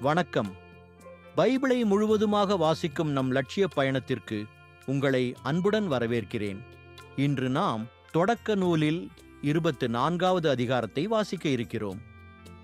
வணக்கம். பைபிளை முழுவதுமாக வாசிக்கும் நம் லட்சிய பயணத்திற்கு உங்களை அன்புடன் வரவேற்கிறேன். இன்று நாம் தொடக்க நூலில் இருபத்து நான்காவது அதிகாரத்தை வாசிக்க இருக்கிறோம்.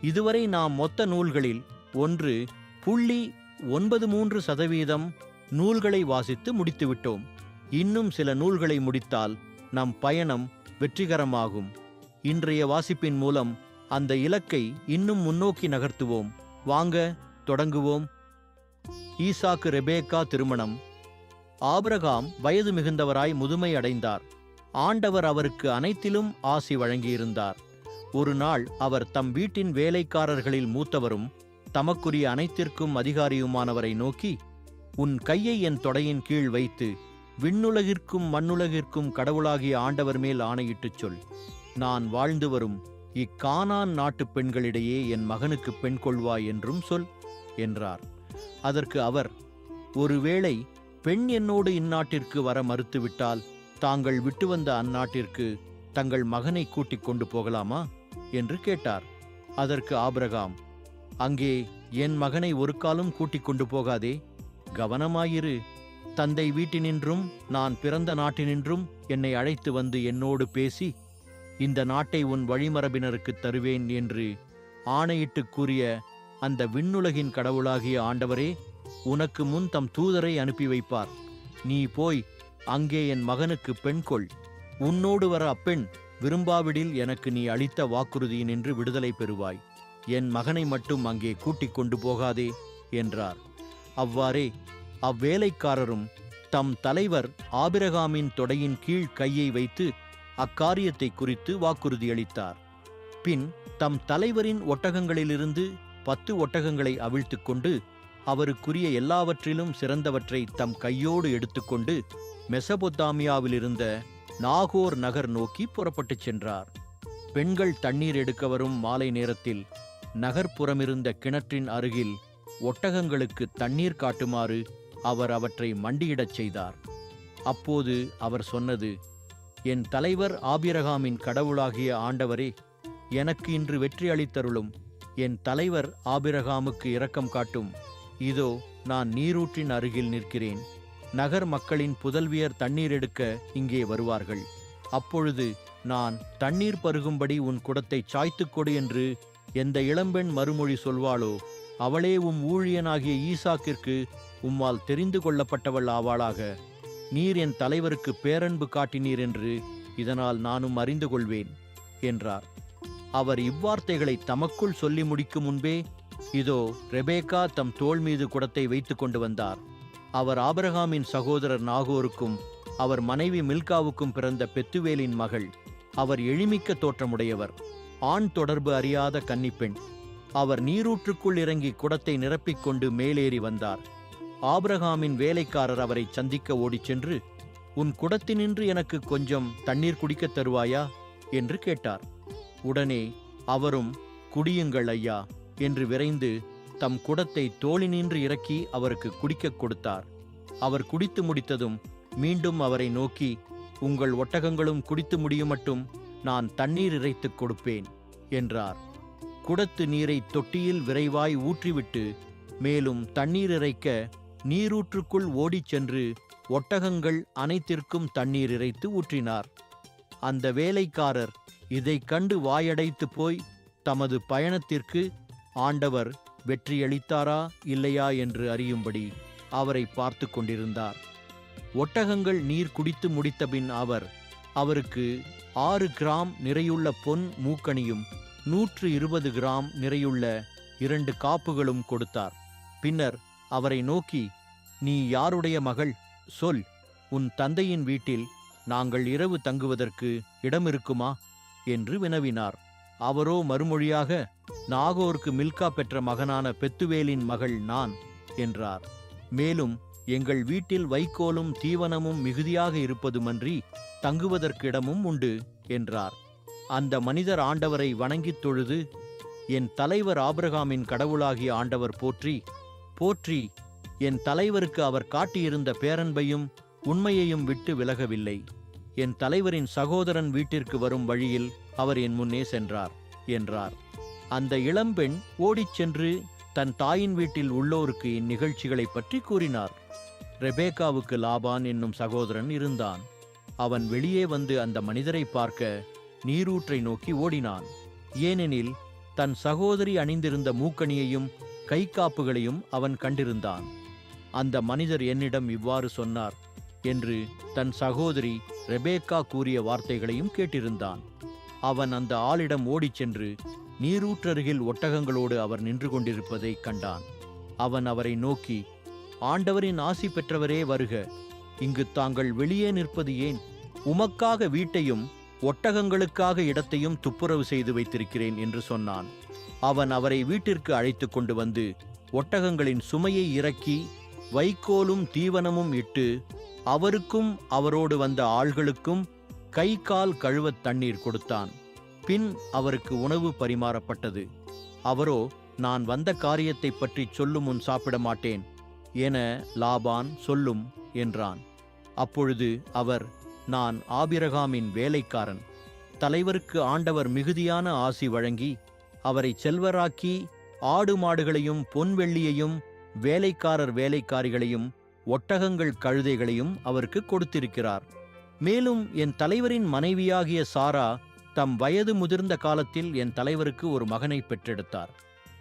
இதுவரை நாம் மொத்த நூல்களில் ஒன்று புள்ளி ஒன்பது மூன்று சதவீதம் நூல்களை வாசித்து முடித்துவிட்டோம். இன்னும் சில நூல்களை முடித்தால் நம் பயணம் வெற்றிகரமாகும். இன்றைய வாசிப்பின் மூலம் அந்த இலக்கை இன்னும் முன்னோக்கி நகர்த்துவோம். வாங்க தொடங்குவோம். ஈசாக்கு ரெபேக்கா திருமணம். ஆபிரகாம் வயது மிகுந்தவராய் முதுமை அடைந்தார். ஆண்டவர் அவருக்கு அனைத்திலும் ஆசி வழங்கியிருந்தார். ஒரு நாள் அவர் தம் வீட்டின் வேலைக்காரர்களில் மூத்தவரும் தமக்குரிய அனைத்திற்கும் அதிகாரியுமானவரை நோக்கி உன் கையை என் தொடையின் கீழ் வைத்து விண்ணுலகிற்கும் மண்ணுலகிற்கும் கடவுளாகிய ஆண்டவர் மேல் ஆணையிட்டுச் சொல். நான் வாழ்ந்து வரும் இக்கானான் நாட்டுப் பெண்களிடையே என் மகனுக்கு பெண் கொள்வாய் என்றும் சொல் என்றார். அதற்கு அவர் ஒருவேளை பெண் என்னோடு இந்நாட்டிற்கு வர மறுத்துவிட்டால் தாங்கள் விட்டு வந்த அந்நாட்டிற்கு தங்கள் மகனை கூட்டிக் கொண்டு போகலாமா? என்று கேட்டார். அதற்கு ஆபிரகாம் அங்கே என் மகனை ஒரு காலும் கூட்டிக் கொண்டு போகாதே கவனமாயிரு. தந்தை வீட்டினின்றும் நான் பிறந்த நாட்டினின்றும் என்னை அழைத்து வந்து என்னோடு பேசி இந்த நாட்டை உன் வழிமரபினருக்குத் தருவேன் என்று ஆணையிட்டு கூறிய அந்த விண்ணுலகின் கடவுளாகிய ஆண்டவரே உனக்கு முன் தம் தூதரை அனுப்பி வைப்பார். நீ போய் அங்கே என் மகனுக்கு பெண் கொள். உன்னோடு வர அப்பெண் விரும்பாவிடில் எனக்கு நீ அளித்த வாக்குறுதியினின்று விடுதலை பெறுவாய். என் மகனை மட்டும் அங்கே கூட்டிக் கொண்டு போகாதே என்றார். அவ்வாறே அவ்வேலைக்காரரும் தம் தலைவர் ஆபிரகாமின் தொடையின் கீழ் கையை வைத்து அக்காரியத்தை குறித்து வாக்குறுதியளித்தார் பின் தம் தலைவரின் ஒட்டகங்களிலிருந்து பத்து ஒட்டகங்களை அவிழ்த்து கொண்டு அவருக்குரிய எல்லாவற்றிலும் சிறந்தவற்றை தம் கையோடு எடுத்துக்கொண்டு மெசபொத்தாமியாவிலிருந்த நாகோர் நகர் நோக்கி புறப்பட்டுச் சென்றார். பெண்கள் தண்ணீர் எடுக்க வரும் மாலை நேரத்தில் நகர்ப்புறமிருந்த கிணற்றின் அருகில் ஒட்டகங்களுக்கு தண்ணீர் காட்டுமாறு அவர் அவற்றை மண்டியிடச் செய்தார். அப்போது அவர் சொன்னது என் தலைவர் ஆபிரகாமின் கடவுளாகிய ஆண்டவரே எனக்கு இன்று வெற்றி அளித்தருளும். என் தலைவர் ஆபிரகாமுக்கு இரக்கம் காட்டும். இதோ நான் நீரூற்றின் அருகில் நிற்கிறேன். நகர் மக்களின் புதல்வியர் தண்ணீர் எடுக்க இங்கே வருவார்கள். அப்பொழுது நான் தண்ணீர் பருகும்படி உன் குடத்தை சாய்த்துக் கொடு என்று எந்த இளம்பெண் மறுமொழி சொல்வாளோ அவளே உம் ஊழியனாகிய ஈசாக்கிற்கு உம்மால் தெரிந்து கொள்ளப்பட்டவள் ஆவாளாக. நீர் என் தலைவருக்கு பேரன்பு காட்டினீர் என்று இதனால் நானும் அறிந்து கொள்வேன் என்றார். அவர் இவ்வார்த்தைகளை தமக்குள் சொல்லி முடிக்கும் முன்பே இதோ ரெபேக்கா தம் தோள் மீது குடத்தை வைத்துக் கொண்டு வந்தார். அவர் ஆபிரகாமின் சகோதரர் நாகோருக்கும் அவர் மனைவி மில்காவுக்கும் பிறந்த பெத்துவேலின் மகள் அவர் எழிமிக்க தோற்றமுடையவர் ஆண் தொடர்பு அறியாத கன்னிப்பெண். அவர் நீரூற்றுக்குள் இறங்கி குடத்தை நிரப்பிக் கொண்டு மேலேறி வந்தார். ஆபிரகாமின் வேலைக்காரர் அவரை சந்திக்க ஓடிச் சென்று உன் குடத்தினின்று எனக்கு கொஞ்சம் தண்ணீர் குடிக்கத் தருவாயா? என்று கேட்டார். உடனே அவரும் குடியுங்கள் ஐயா என்று விரைந்து தம் குடத்தை தோளினின்று இறக்கி அவருக்கு குடிக்கக் கொடுத்தார். அவர் குடித்து முடித்ததும் மீண்டும் அவரை நோக்கி உங்கள் ஒட்டகங்களும் குடித்து முடியுமட்டும் நான் தண்ணீர் இறைத்துக் கொடுப்பேன் என்றார். குடத்து நீரை தொட்டியில் விரைவாய் ஊற்றிவிட்டு மேலும் தண்ணீர் இறைக்க நீரூற்றுக்குள் ஓடிச் சென்று ஒட்டகங்கள் அனைத்திற்கும் தண்ணீர் இறைத்து ஊற்றினார். அந்த வேலைக்காரர் இதைக் கண்டு வாயடைத்து போய் தமது பயணத்திற்கு ஆண்டவர் வெற்றியளித்தாரா இல்லையா? என்று அறியும்படி அவரை பார்த்து கொண்டிருந்தார். ஒட்டகங்கள் நீர் குடித்து முடித்தபின் அவர் அவருக்கு ஆறு கிராம் நிறையுள்ள பொன் மூக்கணியும் நூற்று இருபது கிராம் நிறையுள்ள இரண்டு காப்புகளும் கொடுத்தார். பின்னர் அவரை நோக்கி நீ யாருடைய மகள்? சொல். உன் தந்தையின் வீட்டில் நாங்கள் இரவு தங்குவதற்கு இடம் இருக்குமா என்று வினவினார். அவரோ மறுமொழியாக நாகோருக்கு மில்கா பெற்ற மகனான பெத்துவேலின் மகள் நான் என்றார். மேலும் எங்கள் வீட்டில் வைக்கோலும் தீவனமும் மிகுதியாக இருப்பதுமன்றி தங்குவதற்கு இடமும் உண்டு என்றார். அந்த மனிதர் ஆண்டவரை வணங்கித் தொழுது என் தலைவர் ஆபிரகாமின் கடவுளாகிய ஆண்டவர் போற்றி போற்றி. என் தலைவருக்கு அவர் காட்டியிருந்த பேரன்பையும் உண்மையையும் விட்டு விலகவில்லை. என் தலைவரின் சகோதரன் வீட்டிற்கு வரும் வழியில் அவர் என் முன்னே சென்றார் என்றார். அந்த இளம்பெண் ஓடிச் சென்று தன் தாயின் வீட்டில் உள்ளோருக்கு இந்நிகழ்ச்சிகளைப் பற்றி கூறினார். ரெபேக்காவுக்கு லாபான் என்னும் சகோதரன் இருந்தான். அவன் வெளியே வந்து அந்த மனிதரை பார்க்க நீரூற்றை நோக்கி ஓடினான். ஏனெனில் தன் சகோதரி அணிந்திருந்த மூக்கணியையும் கை காப்புகளையும் அவன் கண்டிருந்தான். அந்த மனிதர் என்னிடம் இவ்வாறு சொன்னார் என்று தன் சகோதரி ரெபேக்கா கூறிய வார்த்தைகளையும் கேட்டிருந்தான். அவன் அந்த ஆளிடம் ஓடிச் சென்று நீரூற்றருகில் ஒட்டகங்களோடு அவர் நின்று கொண்டிருப்பதைக் கண்டான். அவன் அவரை நோக்கி ஆண்டவரின் ஆசி பெற்றவரே வருக. இங்கு தாங்கள் வெளியே நிற்பது ஏன்? உமக்காக வீட்டையும் ஒட்டகங்களுக்காக இடத்தையும் துப்புரவு செய்து வைத்திருக்கிறேன் என்று சொன்னான். அவன் அவரை வீட்டிற்கு அழைத்து கொண்டு வந்து ஒட்டகங்களின் சுமையை இறக்கி வைக்கோலும் தீவனமும் இட்டு அவருக்கும் அவரோடு வந்த ஆள்களுக்கும் கை கால் கழுவத் தண்ணீர் கொடுத்தான். பின் அவருக்கு உணவு பரிமாறப்பட்டது. அவரோ நான் வந்த காரியத்தைப் பற்றி சொல்லும் முன் சாப்பிட மாட்டேன் என லாபான் சொல்லும் என்றான். அப்பொழுது அவர் நான் ஆபிரகாமின் வேலைக்காரன். தலைவருக்கு ஆண்டவர் மிகுதியான ஆசி வழங்கி அவரை செல்வராக்கி ஆடு மாடுகளையும் பொன்வெள்ளியையும் வேலைக்காரர் வேலைக்காரிகளையும் ஒட்டகங்கள் கழுதைகளையும் அவருக்கு கொடுத்திருக்கிறார். மேலும் என் தலைவரின் மனைவியாகிய சாரா தம் வயது முதிர்ந்த காலத்தில் என் தலைவருக்கு ஒரு மகனை பெற்றெடுத்தார்.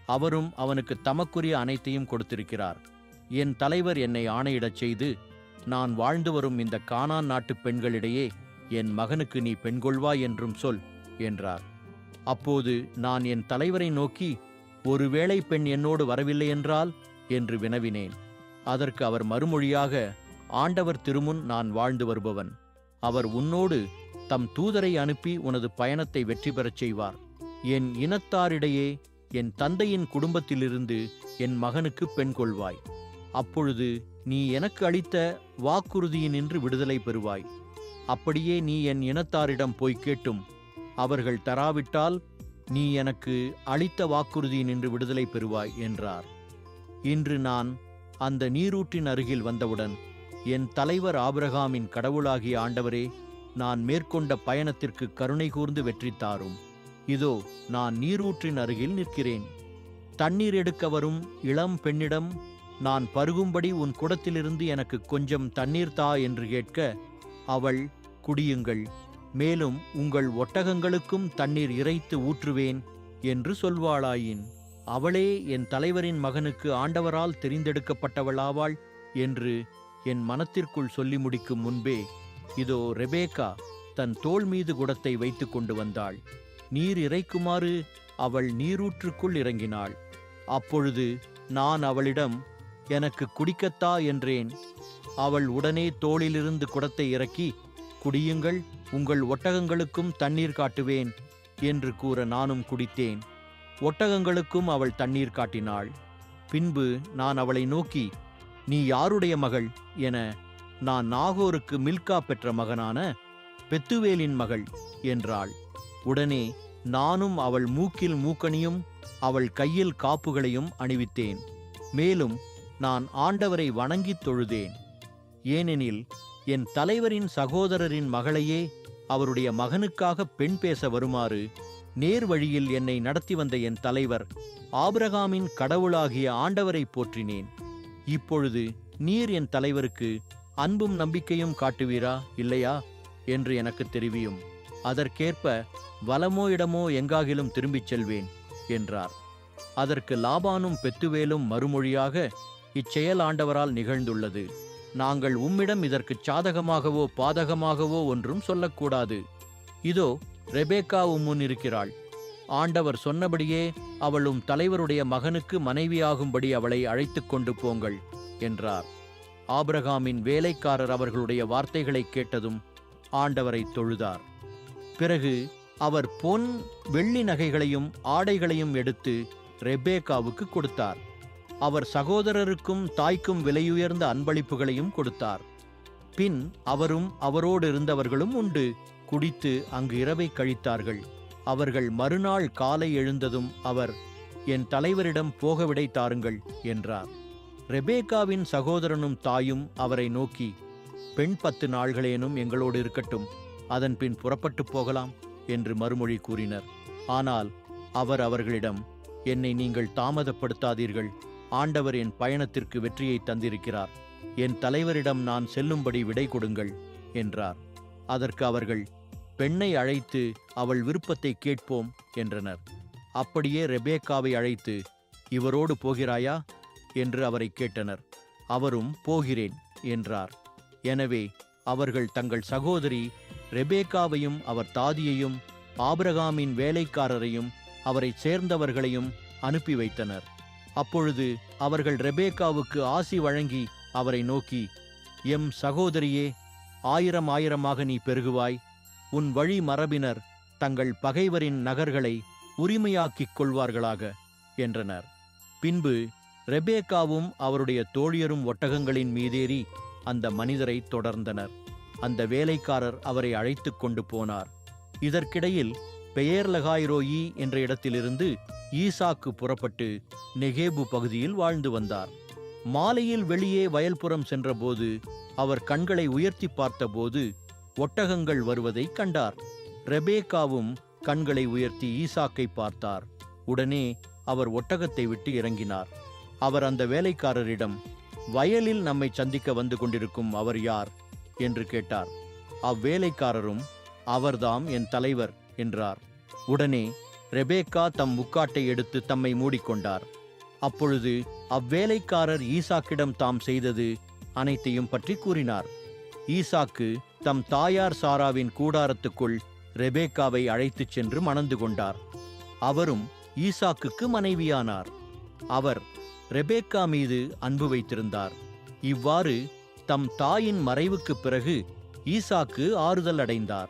அவரும் அவனுக்கு தமக்குரிய அனைத்தையும் கொடுத்திருக்கிறார். என் தலைவர் என்னை ஆணையிடச் செய்து நான் வாழ்ந்து வரும் இந்த கானான் நாட்டுப் பெண்களிடையே என் மகனுக்கு நீ பெண்கொள்வாய் என்றும் சொல் என்றார். அப்போது நான் என் தலைவரை நோக்கி ஒருவேளை பெண் என்னோடு வரவில்லை என்றால்? என்று வினவினேன். அதற்கு அவர் மறுமொழியாக ஆண்டவர் திருமுன் நான் வாழ்ந்து வருபவன். அவர் உன்னோடு தம் தூதரை அனுப்பி உனது பயணத்தை வெற்றி பெறச் செய்வார். என் இனத்தாரிடையே என் தந்தையின் குடும்பத்திலிருந்து என் மகனுக்கு பெண் கொள்வாய். அப்பொழுது நீ எனக்கு அளித்த வாக்குறுதியினின்று விடுதலை பெறுவாய். அப்படியே நீ என் இனத்தாரிடம் போய் கேட்டும் அவர்கள் தராவிட்டால் நீ எனக்கு அளித்த வாக்குறுதியினின்று விடுதலை பெறுவாய் என்றார். இன்று நான் அந்த நீரூற்றின் அருகில் வந்தவுடன் என் தலைவர் ஆபிரகாமின் கடவுளாகிய ஆண்டவரே நான் மேற்கொண்ட பயணத்திற்கு கருணை கூர்ந்து வெற்றி தாரும். இதோ நான் நீரூற்றின் அருகில் நிற்கிறேன். தண்ணீர் எடுக்க வரும் இளம் பெண்ணிடம் நான் பருகும்படி உன் குடத்திலிருந்து எனக்கு கொஞ்சம் தண்ணீர் தா என்று கேட்க அவள் குடியுங்கள். மேலும் உங்கள் ஒட்டகங்களுக்கும் தண்ணீர் இறைத்து ஊற்றுவேன் என்று சொல்வாளாயின். அவளே என் தலைவரின் மகனுக்கு ஆண்டவரால் தெரிந்தெடுக்கப்பட்டவளாவாள் என்று என் மனத்திற்குள் சொல்லி முடிக்கும் முன்பே இதோ ரெபேக்கா தன் தோள் மீது குடத்தை வைத்துக் கொண்டு வந்தாள். நீர் இறைக்குமாறு அவள் நீரூற்றுக்குள் இறங்கினாள். அப்பொழுது நான் அவளிடம் எனக்கு குடிக்கத்தா என்றேன். அவள் உடனே தோளிலிருந்து குடத்தை இறக்கி குடியுங்கள் உங்கள் ஒட்டகங்களுக்கும் தண்ணீர் காட்டுவேன் என்று கூற நானும் குடித்தேன். ஒட்டகங்களுக்கும் அவள் தண்ணீர் காட்டினாள். பின்பு நான் அவளை நோக்கி நீ யாருடைய மகள்? என நான் நாகோருக்கு மில்கா பெற்ற மகனான பெத்துவேலின் மகள் என்றாள். உடனே நானும் அவள் மூக்கில் மூக்கணியும் அவள் கையில் காப்புகளையும் அணிவித்தேன். மேலும் நான் ஆண்டவரை வணங்கித் தொழுதேன். ஏனெனில் என் தலைவரின் சகோதரரின் மகளையே அவருடைய மகனுக்காக பெண் பேச வருமாறு நேர் வழியில் என்னை நடத்தி வந்த என் தலைவர் ஆபிரகாமின் கடவுளாகிய ஆண்டவரை போற்றினேன். இப்பொழுது நீர் என் தலைவருக்கு அன்பும் நம்பிக்கையும் காட்டுவீரா இல்லையா? என்று எனக்கு தெரிவியும். அதற்கேற்ப வலமோ இடமோ எங்காகிலும் திரும்பிச் செல்வேன் என்றார். அதற்கு லாபானும் பெத்துவேலும் மறுமொழியாக இச்செயல் ஆண்டவரால் நிகழ்ந்துள்ளது. நாங்கள் உம்மிடம் இதற்கு சாதகமாகவோ பாதகமாகவோ ஒன்றும் சொல்லக்கூடாது. இதோ ரெபேக்கா உம்முன் இருக்கிறாள். ஆண்டவர் சொன்னபடியே அவளும் தலைவருடைய மகனுக்கு மனைவியாகும்படி அவளை அழைத்து கொண்டு போங்கள் என்றார். ஆபிரகாமின் வேலைக்காரர் அவர்களுடைய வார்த்தைகளைக் கேட்டதும் ஆண்டவரை தொழுதார். பிறகு அவர் பொன் வெள்ளி நகைகளையும் ஆடைகளையும் எடுத்து ரெபேக்காவுக்கு கொடுத்தார். அவர் சகோதரருக்கும் தாய்க்கும் விலையுயர்ந்த அன்பளிப்புகளையும் கொடுத்தார். பின் அவரும் அவரோடு இருந்தவர்களும் உண்டு. குடித்து அங்கு இரவை கழித்தார்கள். அவர்கள் மறுநாள் காலை எழுந்ததும் அவர் என் தலைவரிடம் போக விடை தாருங்கள் என்றார். ரெபேக்காவின் சகோதரனும் தாயும் அவரை நோக்கி பெண் பத்து நாள்களேனும் எங்களோடு இருக்கட்டும். அதன் பின் புறப்பட்டு போகலாம் என்று மறுமொழி கூறினர். ஆனால் அவர் அவர்களிடம் என்னை நீங்கள் தாமதப்படுத்தாதீர்கள். ஆண்டவர் என் பயணத்திற்கு வெற்றியை தந்திருக்கிறார். என் தலைவரிடம் நான் செல்லும்படி விடை கொடுங்கள் என்றார். அதற்கு அவர்கள் பெண்ணை அழைத்து அவள் விருப்பத்தை கேட்போம் என்றனர். அப்படியே ரெபேக்காவை அழைத்து இவரோடு போகிறாயா? என்று அவரை கேட்டனர். அவரும் போகிறேன் என்றார். எனவே அவர்கள் தங்கள் சகோதரி ரெபேக்காவையும் அவர் தாதியையும் ஆபிரகாமின் வேலைக்காரரையும் அவரைச் சேர்ந்தவர்களையும் அனுப்பி வைத்தனர். அப்பொழுது அவர்கள் ரெபேக்காவுக்கு ஆசி வழங்கி அவரை நோக்கி எம் சகோதரியே ஆயிரம் ஆயிரமாக நீ பெருகுவாய். உன் வழி மரபினர் தங்கள் பகைவரின் நகர்களை உரிமையாக்கிக் கொள்வார்களாக என்றனர். பின்பு ரெபேக்காவும் அவருடைய தோழியரும் ஒட்டகங்களின் மீதேறி அந்த மனிதரை தொடர்ந்தனர். அந்த வேலைக்காரர் அவரை அழைத்துக் கொண்டு போனார். இதற்கிடையில் பெயர்லகாய்ரோயி என்ற இடத்திலிருந்து ஈசாக்கு புறப்பட்டு நெகேபு பகுதியில் வாழ்ந்து வந்தார். மாலையில் வெளியே வயல்புறம் சென்றபோது அவர் கண்களை உயர்த்தி பார்த்தபோது ஒட்டகங்கள் வருவதை கண்டார். ரெபேக்காவும் கண்களை உயர்த்தி ஈசாக்கை பார்த்தார். உடனே அவர் ஒட்டகத்தை விட்டு இறங்கினார். அவர் அந்த வேலைக்காரரிடம் வயலில் நம்மை சந்திக்க வந்து கொண்டிருக்கும் அவர் யார்? என்று கேட்டார். அவ்வேலைக்காரரும் அவர்தாம் என் தலைவர். என்றார். உடனே ரெபேக்கா தம் முக்காட்டை எடுத்து தம்மை மூடிக்கொண்டார். அப்பொழுது அவ்வேலைக்காரர் ஈசாக்கிடம் தாம் செய்தது அனைத்தையும் பற்றி கூறினார். ஈசாக்கு தம் தாயார் சாராவின் கூடாரத்துக்குள் ரெபேக்காவை அழைத்துச் சென்று மணந்து கொண்டார். அவரும் ஈசாக்குக்கு மனைவியானார். அவர் ரெபேக்கா மீது அன்பு வைத்திருந்தார். இவ்வாறு தம் தாயின் மறைவுக்குப் பிறகு ஈசாக்கு ஆறுதல் அடைந்தார்